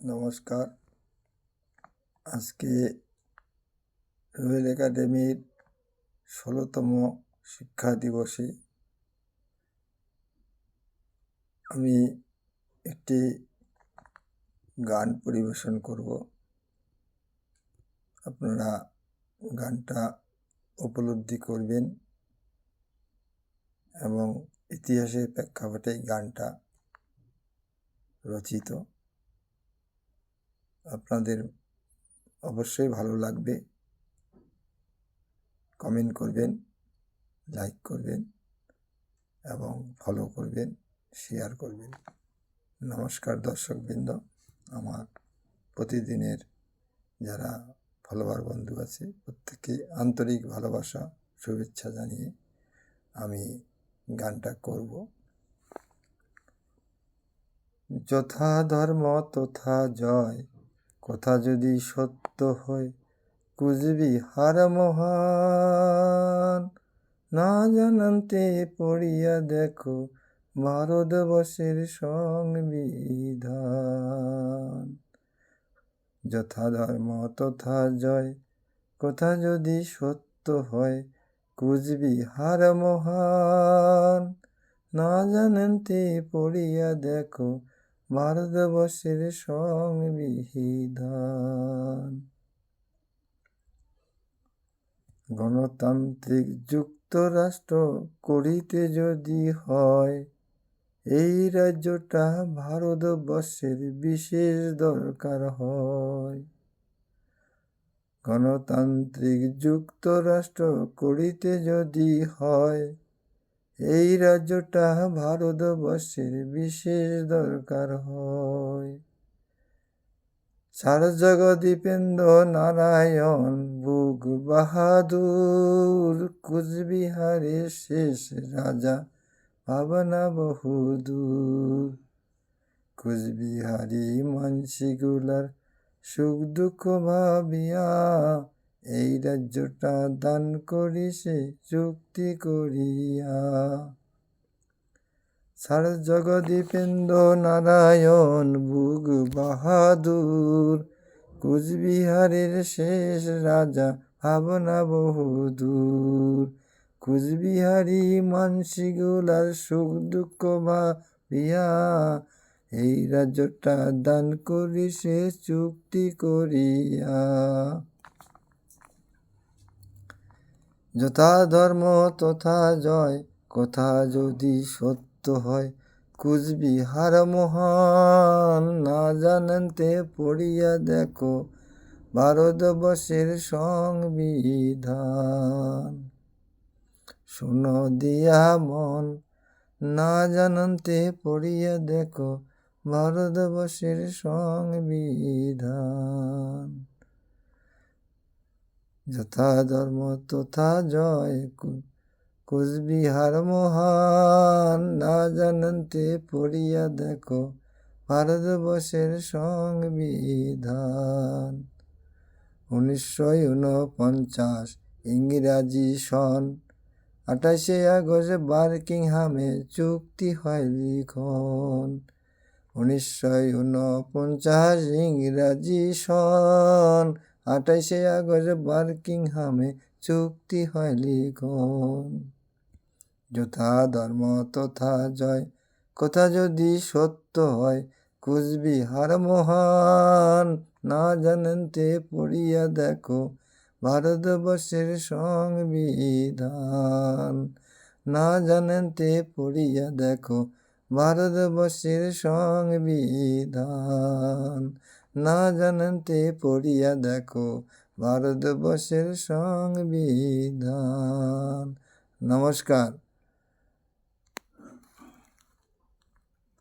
নমস্কার। আজকে রয়েল একাডেমির ষোলোতম শিক্ষা দিবসে আমি একটি গান পরিবেশন করব। আপনারা গানটা উপলব্ধি করবেন এবং ইতিহাসের প্রেক্ষাপটে গানটা রচিত। আপনাদের অবশ্যই ভালো লাগবে। কমেন্ট করবেন লাইক করবেন এবং ফলো করবেন শেয়ার করবেন। নমস্কার দর্শকবৃন্দ, আমার প্রতিদিনের যারা ফলোয়ার বন্ধু আছে, প্রত্যেককে আন্তরিক ভালোবাসা, শুভেচ্ছা জানিয়ে আমি গানটা করব। যথা ধর্ম তথা জয় কথা যদি সত্য হয় কুচবিহার মহান না জানান্তে পড়িয়া দেখো ভারতবর্ষের সংবিধান। যথা ধর্ম তথা জয়, কথা যদি সত্য হয় কুচবিহার মহান না জানান্তে পড়িয়া দেখো ভারতবর্ষের সংবিধান। গণতান্ত্রিক যুক্তরাষ্ট্র করিতে যদি হয়, এই রাজ্যটা ভারতবর্ষের বিশেষ দরকার হয়। গণতান্ত্রিক যুক্তরাষ্ট্র করিতে যদি হয় এই রাজ্যটা ভারতবর্ষের বিশেষ দরকার হয়। সার জগদীপেন্দ্র নারায়ণ, বুক বাহাদুর, কুচবিহারের শেষ রাজা ভাবনা বহুদূর। কুচবিহারি মানসিগুলার সুখ দুঃখ ভাবিয়া এই রাজ্যটা দান করিছে চুক্তি করিয়া। সার জগদীপেন্দ্র নারায়ণ বুক বাহাদুর, কুচবিহারের শেষ রাজা ভাবনা বহুদূর। কুচবিহারি মানসিগুলার সুখ দুঃখ ভাবিয়া, এই রাজ্যটা দান করিছে চুক্তি করিয়া। যথা ধর্ম তথা জয়, কথা যদি সত্য হয়, কুচবিহার মহান না জানতে পড়িয়া দেখো, ভারতবর্ষের সংবিধান। শোনো দিয়া মন, না জানতে পড়িয়া দেখো, ভারতবর্ষের সংবিধান। যথা ধর্ম তথা জয় কুচবিহার মহান। না জানতে পড়িয়া দেখো ভারতবর্ষের সংবিধান। উনিশশো উনপঞ্চাশ ইংরাজি সন। আঠাশে আগস্ট বার্কিংহামে চুক্তি হয় লিখন। উনিশশো উনপঞ্চাশ ইংরাজি সন। আঠাশে আগস্ট বার্কিংহামে চুক্তি হয় লিখন। যথা ধর্ম তথা জয়, কথা যদি সত্য হয় কুচবিহার মহান। না জানতে পড়িয়া দেখো, ভারতবর্ষের সংবিধান। না জানতে পড়িয়া দেখো, ভারতবর্ষের সংবিধান। না জানতে পড়িয়া দেখো ভারতবর্ষের সংবিধান। নমস্কার।